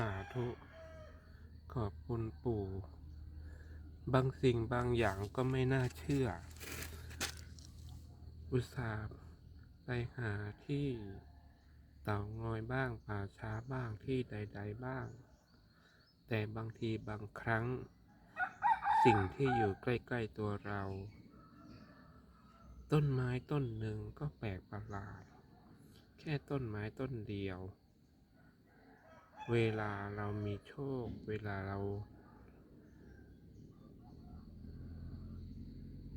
สาธุ ขอบคุณปู่ บางสิ่งบางอย่างก็ไม่น่าเชื่อ อุตส่าห์ไปหาที่เต่างอยบ้างป่าช้าบ้างที่ใด ๆบ้าง แต่บางทีบางครั้ง สิ่งที่อยู่ใกล้ ๆตัวเรา ต้นไม้ต้นหนึ่งก็แปลกประหลาด แค่ต้นไม้ต้นเดียว เวลาเรามีโชค เวลาเรา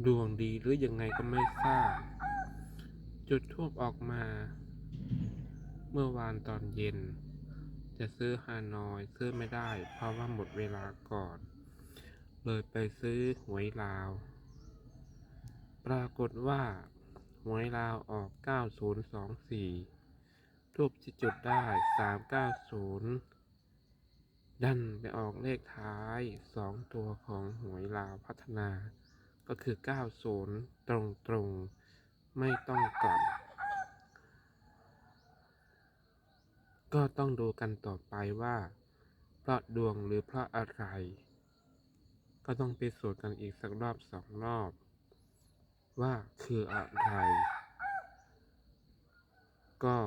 ดวงดีหรือยังไงก็ไม่ทราบ จุดทูบออกมา เมื่อวานตอนเย็น จะซื้อฮานอยซื้อไม่ได้ เพราะว่าหมดเวลาก่อน เลยไปซื้อหวยลาว ปรากฏว่า หวยลาวออก 9024 ทูบที่จุดได้390ดันไปออกเลขท้าย2ตัวของหวยลาวพัฒนา ก็คือ90ตรงตรงไม่ต้องกลับก็ต้องดูกันต่อไปว่า เพราะดวงหรือเพราะอะไร ก็ต้องไปสูจน์กันอีกสักรอบสองรอบ ว่าคืออะไร ก็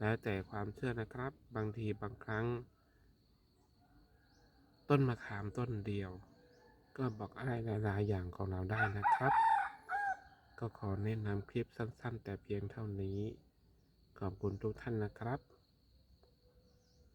แล้วแต่ความเชื่อนะครับ บางทีบางครั้ง ต้นมะขามต้นเดียว ก็บอกอะไรหลายๆอย่างของเราได้นะครับ ก็ขอแนะนำคลิปสั้น ๆ แต่เพียงเท่านี้ ขอบคุณทุกท่านนะครับ